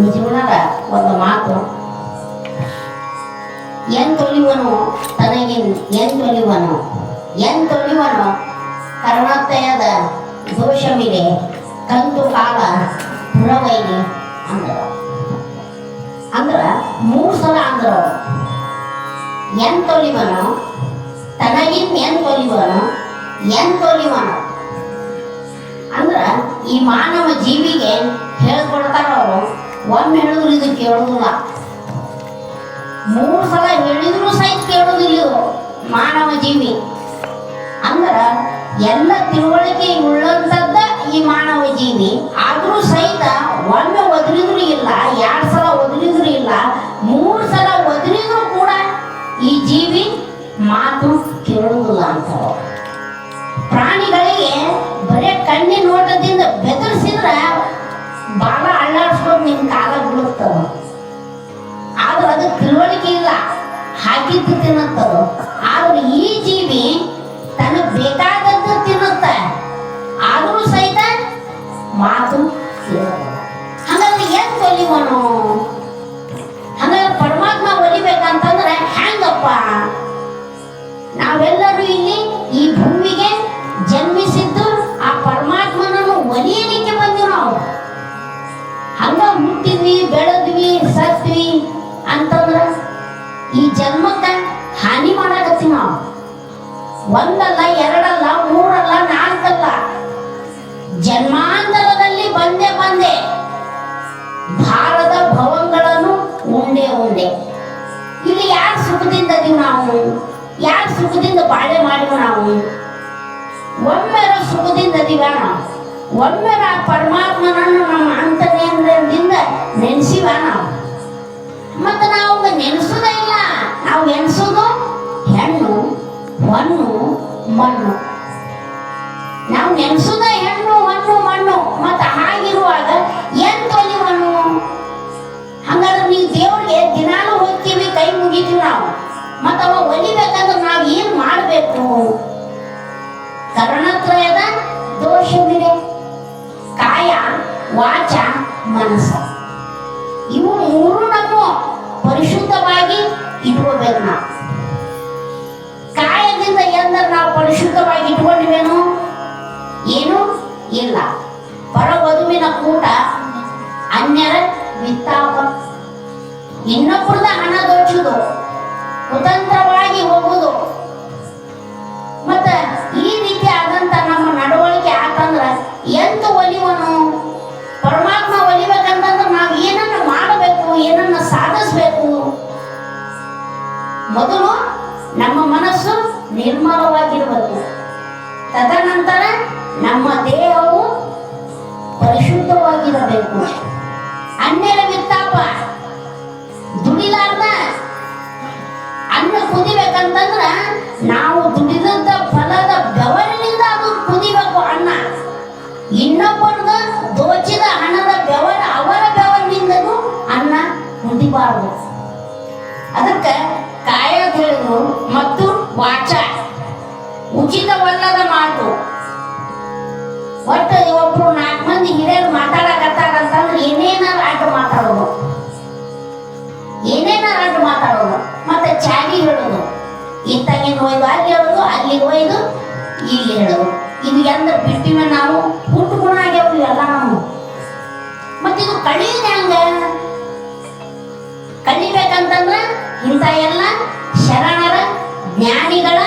ನಿಜವಾದ ಒಂದು ಮಾತು. ಎನ್ ತೊಳಿವನು ತನಗೆ ಎಂತೊಲಿವನು ಎಂತೊಲಿವನು ಕರ್ಣೋತ್ತಯದ ದೋಷವಿದೆ ಕಂತು ಕಾಲ ಪುರವೈಲಿ ಅಂದ್ರ ಅಂದ್ರ ಮೂರು ಸಲ ಅಂದ್ರ ತೊಳಿವನು ತನಗಿನ್ ಎನ್ ತೊಲಿವನು ಎನ್ ತೊಲಿವನು ಅಂದ್ರ ಈ ಮಾನವ ಜೀವಿಗೆ ಹೇಳ್ಕೊಡ್ತಾರ ಅವರು. ಒಮ್ಮೆ ಹೇಳಿದ್ರು ಇದು ಕೇಳೋದಿಲ್ಲ. ಮೂರು ಸಲ ಹೇಳಿದ್ರು ಸಹಿತ ಕೇಳೋದಿಲ್ಲ ಇದು ಮಾನವ ಜೀವಿ. ಅಂದ್ರ ಎಲ್ಲ ತಿಳುವಳಿಕೆ ಉಳ್ಳಂತದ್ದ ಈ ಮಾನವ ಜೀವಿ. ಆದ್ರೂ ಸಹಿತ ಒಮ್ಮೆ ಒದರಿದ್ರು ಇಲ್ಲ, ಎರಡು ಸಲ ಒದರಿದ್ರು ಇಲ್ಲ, ಮೂರು ಸಲ ಒದರಿದ್ರು ಕೂಡ ಈ ಜೀವಿ ಮಾತು ಕೇಳುವುದಿಲ್ಲ ಅಂತ. ಪ್ರಾಣಿಗಳಿಗೆ ಬರೇ ಕಣ್ಣಿನ ನೋಟದಿಂದ ಬೆದರಿಸಿದ್ರ ಬಾಲ ಅಳ್ಳಾಡ್ಸ್ಕೊಂಡು ನಿಮ್ ಕಾಲ ಬಿಡುತ್ತವ ಆದ್ರೆ ಅದು ತಿಳುವಳಿಕೆ ಇಲ್ಲ. ಹಾಕಿದ್ದು ತಿನ್ನುತ್ತವ ಆದ್ರೆ ಈ ಜೀವಿ ತನಗ್ ಬೇಕಾದದ್ದು ತಿನ್ನುತ್ತ. ಆದರೂ ಸಹಿತ ಮಾತು ಕೇಳಲ್ಲ. ಹಾಗಾದ್ರೆ ಏನ್ ಒಲಿವನು ಒಂದಲ್ಲ, ಎರಡಲ್ಲ, ಮೂರಲ್ಲ, ನಾಲ್ಕಲ್ಲ. ಜನ್ಮಾಂತರದಲ್ಲಿ ಬಂದೆ ಬಂದೆ. ಭಾರದ ಭವಂಗಳನ್ನು ಉಂಡೆ ಉಂಡೆ. ಇಲ್ಲಿ ಯಾರ ಸುಖದಿಂದ ನಾವು? ಯಾರ ಸುಖದಿಂದ ಬಾಳೆ ಮಾಡಿವ ನಾವು? ಒಮ್ಮೆರ ಸುಖದಿಂದ ಅದೀವ ನಾವು? ಒಮ್ಮೆರ ಪರಮಾತ್ಮನನ್ನು ನಮ್ಮ ಅಂತನೇಂದ್ರದಿಂದ ನೆನೆಸಿವ ನಾವು? ಮತ್ತೆ ನಾವು ನೆನೆಸೋದೇ ಇಲ್ಲ. ನಾವು ಹೆಣ್ಣು ಹೊನ್ನು ಮಣ್ಣು. ನಾವು ನೆನ್ಸುದ ಹೆಣ್ಣು, ಮಣ್ಣು ಮಣ್ಣು. ಮತ್ತೆ ಹಾಗಿರುವಾಗ ಏನ್ ಮಣ್ಣು? ಹಂಗಾದ್ರೆ ನೀವು ದೇವ್ರಿಗೆ ದಿನಾಲು ಹೋಗ್ತೀವಿ, ಕೈ ಮುಗಿತೀವಿ ನಾವು. ಮತ್ತ ಅವ ಒಲಿಬೇಕಂದ್ರೆ ನಾವು ಏನ್ ಮಾಡಬೇಕು? ಕರ್ಣತ್ರಯದ ದೋಷವಿದೆ ಕಾಯ, ವಾಚ, ಮನಸ್ಸ. ನಾವು ಪರಿಶುದ್ಧವಾಗಿ ಇಟ್ಕೊಂಡಿವೇನು ಏನು? ಇಲ್ಲ. ಪರವಧುವಿನ ಕೂಟ ಅನ್ಯರ ವಿತ್ತಾಪ. ಇನ್ನೊಬ್ಬರದ ಹಣ ದೋಚುದು ಕುತಂತ್ರವಾಗಿ ಹೋಗುದು ಮತ್ತ ಈ ರೀತಿ ಆದಂತ ನಮ್ಮ ನಡವಳಿಕೆ ಆತಂದ್ರ ಎಂತ ಒಲಿವನು ಪರಮಾತ್ಮ ಒಲಿಬೇಕಂತಂದ್ರೆ ನಾವು ಏನನ್ನ ಮಾಡಬೇಕು, ಏನನ್ನ ಸಾಧಿಸ್ಬೇಕು? ಮೊದಲು ನಮ್ಮ ಮನಸ್ಸು ನಿರ್ಮಲವಾಗಿರಬೇಕು ತದನಂತರ ನಮ್ಮ ದೇಹವು ಪರಿಶುದ್ಧವಾಗಿರಬೇಕು. ಅನ್ಯರ ವಿತ್ತಾಪ. ದುಡಿಲಾರ್ದ ಅನ್ನ ಕುದಿಬೇಕಂತಂದ್ರ ನಾವು ದುಡಿದಂತ ಫಲದ ಬೆವರಿನಿಂದ ಅದು ಕುದಿಬೇಕು ಅನ್ನ. ಇನ್ನೊಬ್ಬರದ ದೋಚಿದ ಹಣದ ಬೆವರ ಅವರ ಬೆವರಿನಿಂದಲೂ ಅನ್ನ ಕುದಿಬಾರದು. ಉಚಿತವಲ್ಲದ ಮಾತು. ಒಟ್ಟು ಒಬ್ರು ನಾಲ್ಕು ಮಂದಿ ಹಿರಿಯರು ಮಾತಾಡಕತ್ತಾರ ಅಂತಂದ್ರೆ ಏನೇನಾರ ಅಡ್ಡ ಮಾತಾಡೋದು? ಏನೇನಾರ ಅಡ್ಡ ಮಾತಾಡೋದು? ಮತ್ತೆ ಚಾಗಿ ಹೇಳೋದು. ಇತ್ತಾಗಿನ ಒಯ್ದು ಅಲ್ಲಿ ಹೇಳೋದು ಅಲ್ಲಿಗೆ ಒಯ್ದು ಇಲ್ಲಿ ಹೇಳೋದು. ಇದು ಎಂದ ನಾವು ಹುಟ್ಟು ಗುಣ ಆಗ್ಯಾವ ಇವೆಲ್ಲ ನಾವು ಮತ್ತೆ ಇದು ಕಳಿಯೋದು ಹೆಂಗ? ಕಲಿಬೇಕಂತಂದ್ರ ಇಂಥ ಎಲ್ಲ ಶರಣರ, ಜ್ಞಾನಿಗಳ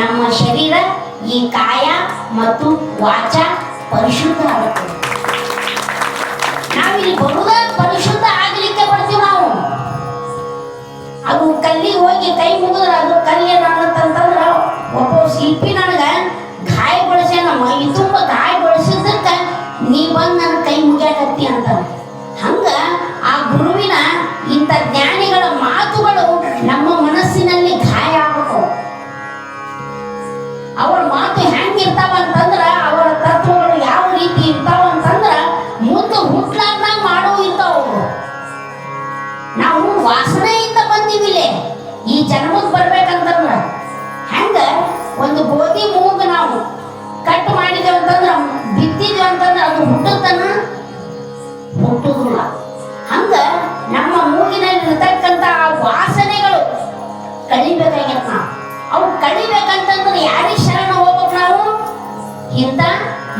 ನಮ್ಮ ಶರೀರ ಈ ಕಾಯ ಮತ್ತು ವಾಚ ಪರಿಶುದ್ಧ ಆಗುತ್ತೆ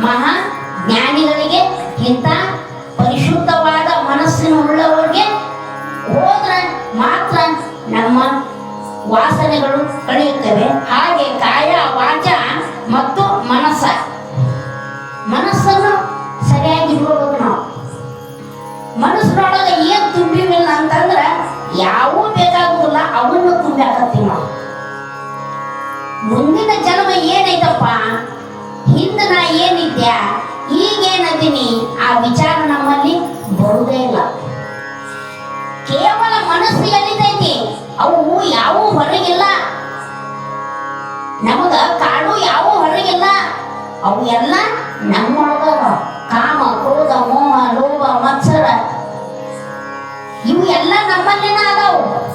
ಮಹಾ ಜ್ಞಾನಿಗಳಿಗೆ ಇಂಥ ಪರಿಶುದ್ಧವಾದ ಮನಸ್ಸಿನ ಉಳ್ಳವರಿಗೆ ಹೋದ್ರೆ ಮಾತ್ರ ನಮ್ಮ ವಾಸನೆಗಳು ಕಳೆಯುತ್ತವೆ. ಹಾಗೆ ಕಾಯ, ವಾಚ ಮತ್ತು ಮನಸ್ಸ. ಮನಸ್ಸನ್ನು ಸರಿಯಾಗಿ ಇಟ್ಕೋಬೇಕು ನಾವು. ಮನಸ್ಸಿನೊಳಗೆ ಏನ್ ತುಂಬಿವಿಲ್ಲ ಅಂತಂದ್ರೆ ಯಾವೂ ಬೇಕಾಗುವುದಿಲ್ಲ ಅವನ್ನು ತುಂಬ್ಯಾಕತ್ತೀವಿ ನಾವು. ಮುಂದಿನ ಜನ್ಮ ಏನೈತಪ್ಪ? ಹಿಂದೆ ನಾ ಏನಿದ್ಯಾ ಈಗೇನದೀನಿ? ಆ ವಿಚಾರ ನಮ್ಮಲ್ಲಿ ಬರುವುದೇ ಇಲ್ಲ. ಕೇವಲ ಮನಸ್ಸು ಎಲ್ಲಿದೈತಿ ಅವು ಯಾವೂ ಹೊರಗಿಲ್ಲ. ನಮಗ ಕಾಡು ಯಾವೂ ಹೊರಗಿಲ್ಲ. ಅವು ಎಲ್ಲ ನಮ್ಮೊಳಗ. ಕಾಮ, ಕ್ರೋಧ, ಮೋಹ, ಲೋಭ, ಮತ್ಸರ. ಇವು ಎಲ್ಲ ನಮ್ಮಲ್ಲಿನ ಅದಾವು.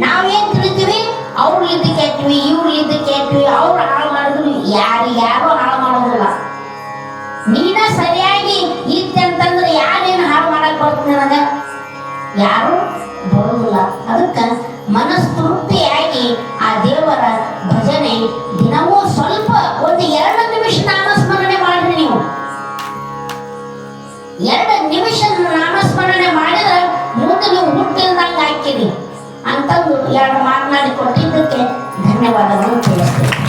ನಾವೇನ್ ತಿಳಿತೀವಿ? ಅವ್ರಲ್ಲಿದ್ದ ಕೇಳ್ತೀವಿ ಇವ್ರಲ್ಲಿದ್ದ ಕೆಟ್ವಿ ಅವ್ರು ಹಾಳು ಮಾಡಿದ್ರು ಯಾರು ಯಾರು ಹಾಳು ಮಾಡೋದಿಲ್ಲ. ನೀನ ಸರಿಯಾಗಿ ಇದ್ದಂತಂದ್ರ ಅಂತಂದ್ರೆ ಯಾರೇನು ಹಾಳು ಮಾಡಕ್ ಬರ್ತೀನಿ ನನಗ? ಯಾರು ಬರುವುದಿಲ್ಲ ಅದಕ್ಕೆ ಮನಸ್ತೃಪ್ತಿಯಾಗಿ ಆ ದೇವರ ಭಜನೆ ದಿನವೂ ಸ್ವಲ್ಪ ಒಂದು ಎರಡು ನಿಮಿಷ ನಾಮಸ್ಮರಣೆ ಮಾಡ್ರಿ ನೀವು. ಎರಡು అంతకు ఇలా మాట్లాడి కొట్టిందుకే ధన్యవాదాలు చేస్తున్నాను